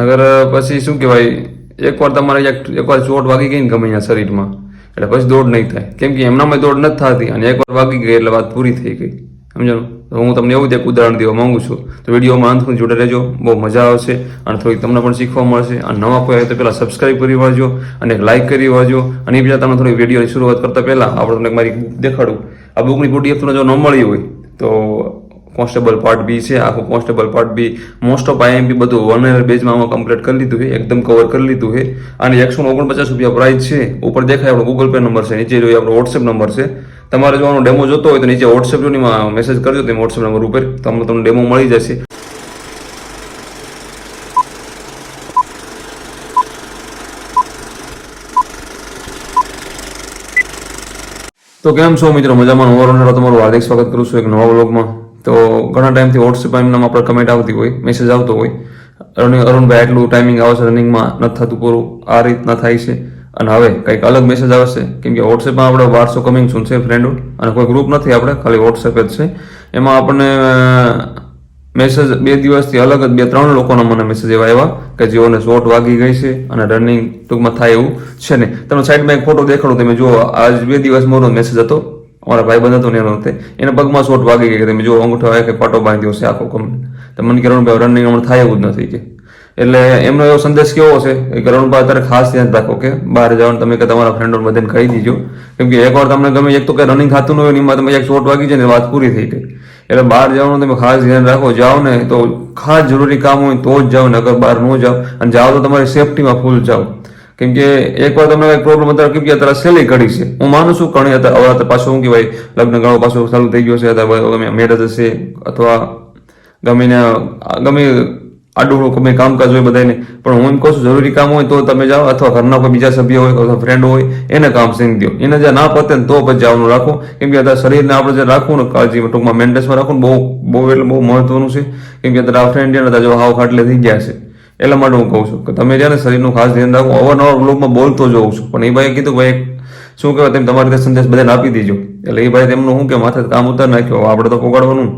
નગર પછી શું કહેવાય, એકવાર તમારે એક, એકવાર ચોટ વાગી ગઈ ને ગમે અહીંયા શરીરમાં, એટલે પછી દોડ નહીં થાય. કેમ કે એમનામાં દોડ નથી થતી અને એકવાર વાગી ગઈ એટલે વાત પૂરી થઈ ગઈ. સમજો તો હું તમને એવું જ એક ઉદાહરણ દેવા માંગુ છું. તો વિડીયોમાં અંત જોડે રહેજો, બહુ મજા આવશે અને થોડીક તમને પણ શીખવા મળશે. અને નવા કોઈ આવે તો પહેલાં સબસ્ક્રાઈબ કરી વાળજો અને એક લાઇક કરી વાળજો. અને એ બીજા તમને થોડી વિડીયોની શરૂઆત કરતાં પહેલાં આપણે તમને મારી દેખાડું. આ બુકની પીડીએફ તમને જો ન મળી હોય, તો કોન્સ્ટેબલ પાર્ટ બી છે, આખું constable part B most of IMP બધું વન યર બેઝમાં આમાં કમ્પ્લીટ કરી લીધું છે, એકદમ કવર કરી લીધું છે. અને એકસો ઓગણપચાસ રૂપિયા પ્રાઇસ છે. ઉપર દેખાય આપણો ગૂગલ પે નંબર છે, નીચે જોઈએ આપણો વોટ્સએપ નંબર છે. તમારે જો આનો ડેમો જોતો હોય તો નીચે વોટ્સએપ જોની મેસેજ કરજો તમે વોટ્સએપ નંબર ઉપર તમને તમને ડેમો મળી જશે. તો કેમ છો મિત્રો? મજામાં? હું રોનરો તમારું હાર્દિક સ્વાગત કરું છું એક નવા વ્લોગમાં તો ઘણા ટાઈમથી વોટ્સએપ એમનામાં આપણે કમેન્ટ આવતી હોય મેસેજ આવતો હોય. અરુણ, અરુણભાઈ, આટલું ટાઈમિંગ આવશે રનિંગમાં નથી થતું પૂરું. આ રીતના થાય છે. અને હવે કંઈક અલગ મેસેજ આવશે. કેમ કે વોટ્સએપમાં આપણે વારસો કમિંગ શું છે ફ્રેન્ડો અને કોઈ ગ્રુપ નથી આપણે, ખાલી વોટ્સએપ જ છે. એમાં આપણને મેસેજ બે દિવસથી અલગ જ બે ત્રણ લોકોના મને મેસેજ એવા આવ્યા કે જેઓને શોટ વાગી ગઈ છે અને રનિંગ ટૂંકમાં થાય એવું છે ને તમે સાઈડમાં એક ફોટો દેખાડો, તમે જુઓ. આજ બે દિવસ મોરો મેસેજ હતો. અમારા ભાઈબંધ હતો ને એનો તે. એના પગમાં શોટ વાગી ગઈ કે તમે જો અંગૂઠો કે પાટો બાંધ્યો છે આખો કમ તો મને કરણભાઈ રનિંગ હમણાં થાય એવું જ નથી કે. એટલે એમનો એવો સંદેશ કેવો છે? કે કરણભાઈ અત્યારે ખાસ ધ્યાન રાખો કે બહાર જવાનું તમે કે તમારા ફ્રેન્ડો બધાને કહી દીજો. કેમ કે એકવાર તમને ગમે એક તો કે રનિંગ થતું ન હોય એમાં તમે એક શોટ વાગી જાય ને વાત પૂરી થઈ ગઈ. એટલે બહાર જવાનું તમે ખાસ ધ્યાન રાખો. જાઓ ને તો ખાસ જરૂરી કામ હોય તો જ જાઓ નગર બહાર ન જાઓ. અને જાઓ તો તમારી સેફટીમાં ફૂલ જાઓ. કેમ કે એકવાર તમને કઈ પ્રોબ્લેમ અત્યારે કેમ કે અત્યારે સહેલી ઘડી છે. હું માનું છું ઘણી અત્યારે હવે પાછું શું કહેવાય, લગ્ન ગાળો પાછું ચાલુ થઈ ગયો છે, અત્યારે ગમે મેરેજ હશે, અથવા ગમે ને, ગમે આડું ગમે કામકાજ હોય બધાને પણ હું એમ કહું છું, જરૂરી કામ હોય તો તમે જાઓ, અથવા ઘરના કોઈ બીજા સભ્ય હોય, અથવા ફ્રેન્ડ હોય, એને કામ શીખી દો એને જે ના પતે ને તો પછી જવાનું રાખો. કેમ કે અત્યારે શરીરને આપણે જે રાખવું ને, કાળજી ટૂંકમાં મેન્ટેન્સમાં રાખવું બહુ બહુ એટલે બહુ મહત્વનું છે. કેમ કે અત્યારે આ ફ્રેન્ડ જે જો હાવ ખાટલે થઈ ગયા છે. એટલા માટે હું કહું છું કે તમે જ્યારે શરીરનું ખાસ ધ્યાન રાખો. અવારનવાર બ્લોગમાં બોલતો જોઉં છું. પણ એ ભાઈએ કીધું, ભાઈ, શું કહેવાય, તેમ તમારી રીતે સંદેશ બધાને આપી દીજો. એટલે એ ભાઈ તેમનું શું કે, માથે કામ ઉતાર નાખ્યો. આપણે તો પોગાડવાનું.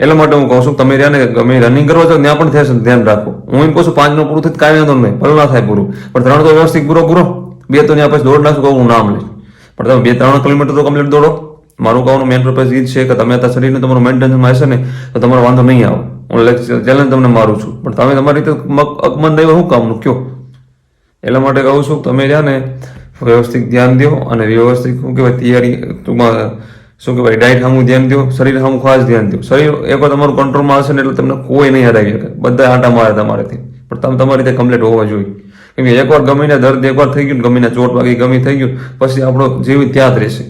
એટલા માટે હું કહું છું તમે રહ્યા ને, ગમે રનિંગ કરવા છો, ત્યાં પણ થશે ધ્યાન રાખો. હું એમ કહું છું પાંચનું પૂરું થયું કાંઈ વાંધો નહીં. ભલે ના થાય પૂરું. પણ ત્રણ તો વ્યવસ્થિત પૂરો પૂરો બે તો ત્યાં પછી દોડ નાખશું કહું હું નામ લઈશ. પણ તમે બે ત્રણ કિલોમીટર તો કમ્પ્લીટ દોડો. મારું કહેવાનું મેન પર્પઝ એ જ છે કે તમે અત્યારે શરીરને તમારું મેન્ટેનન્સમાં હશે ને, તો તમારો વાંધો નહીં આવે. હું ચેલેન્જ તમને મારું છું. પણ તમે તમારી રીતે અકમંદ આવ્યો શું કામનું કયો? એટલા માટે કહું છું, તમે જાને વ્યવસ્થિત ધ્યાન દો અને વ્યવસ્થિત શું કહેવાય, તૈયારી, ટૂંકમાં શું કહેવાય ડાયટ સામું ધ્યાન દો, શરીર સામું ખાસ ધ્યાન દો. શરીર એકવાર તમારું કંટ્રોલમાં હશે ને એટલે તમને કોઈ નહીં હરાવી શકે. બધા આંટા મારે તમારેથી. પણ તમે તમારી રીતે કમ્પ્લીટ હોવા જોઈએ. કેમ કે એકવાર ગમીને દર્દ એકવાર થઈ ગયું ગમીને ચોટ વાગી ગમી થઈ ગયું, પછી આપણો જીવ ત્યાં જ રહેશે.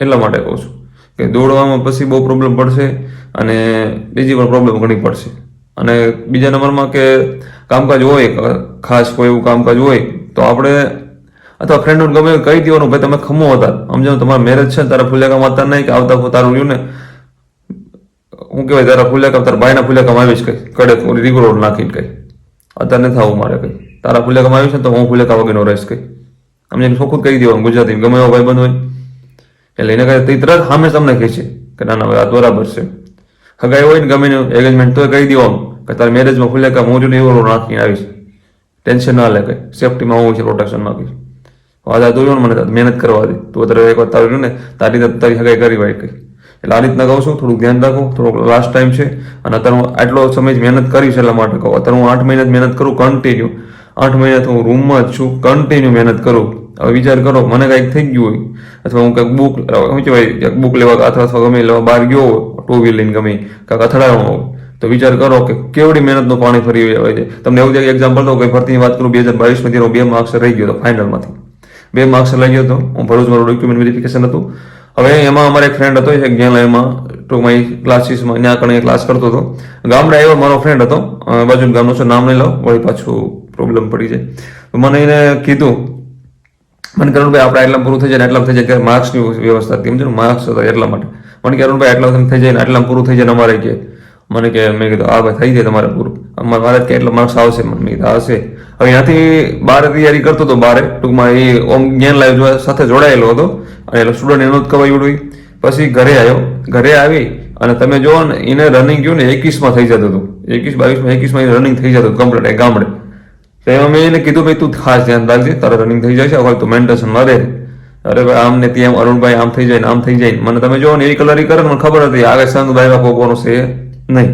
એટલા માટે કહું છું. કે દોડવામાં પછી બહુ પ્રોબ્લેમ પડશે અને બીજી પણ પ્રોબ્લેમ ઘણી પડશે. અને બીજા નંબરમાં કે કામકાજ હોય, ખાસ કોઈ એવું કામકાજ હોય, તો આપણે અથવા ફ્રેન્ડ ગમે કહી દેવાનું, ભાઈ, તમે ખમો હતા. સમજો તમારા મેરેજ છે તારા ફુલેકામ હતા નહીં કે આવતા તારું રહ્યું ને. હું કહેવાય, તારા ફુલેકા તારા ભાઈના ફુલેકામાં આવીશ કઈ. કડે રીગરોડ નાખીને કઈ. અત્યારે નથી આવું મારે કઈ. તારા ફુલેકામાં આવ્યું છે તો હું ફુલેકા વગરનો રહીશ કઈ. અમને ચોખ્ખું કહી દેવાનું ગુજરાતી ગમે એવો ભાઈ બંધ હોય. એટલે એને કહે તરત સામે તમને કહે છે કે, ના ના આ બરાબર છે. હગાઈ હોય ને ગમે એંગેજમેન્ટ તો કહી દેવાનું કે તારા મેરેજમાં ફુલેકા મોજું એવું નાખીને આવીશ. ટેન્શન ના લે કઈ. સેફટીમાં હોવું છે પ્રોટેક્શનમાં કઈ. વાદા દોર્યો ને મને મહેનત કરવા દે. તું અત્યારે એક વાર તારું ને, તારી રીતે તારી હગાઈ કરી ભાઈ કઈ. એટલે આ રીતના કહું છું, થોડુંક ધ્યાન રાખો, થોડોક લાસ્ટ ટાઈમ છે. અને અત્યારે હું આટલો સમય જ મહેનત કરી છે એટલા માટે કહું. અત્યારે હું આઠ મહિના મહેનત કરું કન્ટિન્યુ આઠ મહિનાથી હું રૂમમાં જ છું કન્ટિન્યુ મહેનત કરું. હવે વિચાર કરો, મને કંઈક થઈ ગયું હોય, અથવા હું કંઈક બુક શું કહેવાય બુક લેવા, અથવા અથવા ગમે લેવા બહાર ગયો હોય ટુ વ્હીલ લઈને ગમે, કાંક અથડાયો હોય, તો વિચાર કરો કે કેવડી મહેનતનું પાણી ફરી આવે છે. તમને એવું એક એક્ઝામ્પલ દઉં કે ભરતીની વાત કરું, બે હજાર બાવીસમાં ત્યારે બે માર્ક્સ રહી ગયો હતો ફાઇનલમાંથી બે માર્ક્સ લઈ ગયો હતો, હું ભરૂચ મારું ડોક્યુમેન્ટ વેરિફિકેશન હતું. હવે એમાં અમારે એક ફ્રેન્ડ હતો એક જ્યાં એમાં ટૂંકમાં ક્લાસીસમાં ત્યાં કણે ક્લાસ કરતો હતો. ગામડે આવ્યો મારો ફ્રેન્ડ હતો બાજુ ગામનો છે, નામ નહીં લઉં, વળી પાછું પ્રોબ્લેમ પડી જાય. તો મને એને કીધું મને કરુણભાઈ, આપણે એટલા પૂરું થઈ જાય એટલા થઈ જાય કે માર્ક્સની વ્યવસ્થા હતી. સમજો માર્ક્સ હતા એટલા માટે. મને કરુણભાઈ એટલા થઈ જાય ને આટલા પૂરું થઈ જાય અમારે કે મને કે, મેં કીધું આ ભાઈ, થઈ જાય તમારે પૂરું. અમારે મારે કે, એટલા માર્ક્સ આવશે. મને મેં કીધું, આવશે. હવે ત્યાંથી બારે તૈયારી કરતો હતો બારે. ટૂંકમાં એ ઓમ જ્ઞાન લાઈવ સાથે જોડાયેલો હતો. અને એટલે સ્ટુડન્ટ એનો જ ઉડવી પછી ઘરે આવ્યો ઘરે આવી અને તમે જોવો ને, એને રનિંગ ગયું ને, એકવીસમાં થઈ જતું હતું. એકવીસ બાવીસમાં, એકવીસમાં રનિંગ થઈ જતું કમ્પ્લીટ એ ગામડે. તો એમાં મેં એને કીધું, ભાઈ, તું ખાસ ધ્યાન રાખજે, તારે રનિંગ થઈ જાય છે હવે તું મેન્ટેશન ન અરે ભાઈ, આમ ને ત્યાં અરુણભાઈ આમ થઈ જાય ને આમ થઈ જાય મને તમે જો ને, એવી કલરી કરે મને ખબર હતી આગળ સંઘ બાયવા પોકવાનો છે? નહીં.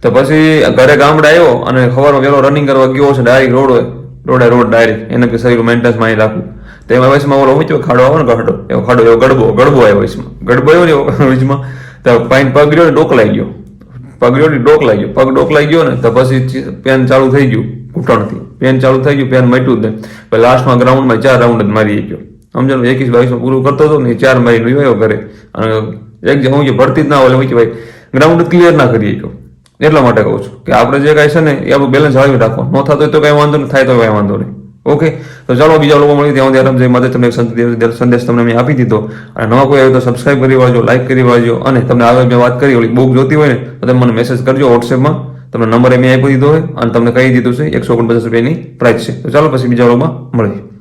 તો પછી ઘરે ગામડે આવ્યો અને ખબર પેલો રનિંગ કરવા ગયો છે ડાયરેક્ટ રોડ હોય. રોડે રોડ ડાયરેક્ટ એને શરીર મેન્ટેન્સમાં રાખવું તો એમાં વયસમાં ઓલો ઊંચો ખાડો આવે ને ખાડો એવો ખાડો, એવો ગડબો ગડબો આવ્યો વયસમાં ગડબો આવ્યો ને વચમાં તો પાઈન પગ ને લાગી ગયો. પગ ને લાગી ગયો. પગ ડોકલાઈ ગયો ને, તો પછી પેન ચાલુ થઈ ગયું ઘૂંટણથી. પેન ચાલુ થઈ ગયું પેન મટ્યું જ નહીં. પછી લાસ્ટમાં ગ્રાઉન્ડમાં ચાર રાઉન્ડ જ મારી ગયો સમજો ને, એકવીસ બાવીસમાં પૂરું કરતો હતો ને ચાર મારી ગયો ઘરે. અને એક હું જે ભરતી જ ના હોય હું કે ભાઈ ગ્રાઉન્ડ ક્લિયર ના કરી ગયો એટલા માટે કહું છું કે આપણે જે કાંઈ છે ને, એ આપણું બેલેન્સ જાળવી રાખો ન થતો તો કાંઈ વાંધો નહીં, થાય તો કાંઈ વાંધો નહીં. ઓકે તો ચાલો, બીજા લોકો મળી ત્યાં આરામ જય માતા તમને સંદેશ તમને મેં આપી દીધો. અને નવા કોઈ આવે તો સબસ્ક્રાઈબ કરી વાળજો લાઈક કરી વાળજો. અને તમને આગળ મેં વાત કરી, ઓલી બુક જોતી હોય ને, તો તમે મને મેસેજ કરજો વોટ્સએપમાં તમને નંબર એમ આપી દીધો હોય અને તમને કહી દીધું છે એકસો ઓગણપચાસ રૂપિયાની પ્રાઇસ છે. તો ચાલો પછી બીજા લોકોમાં મળીએ.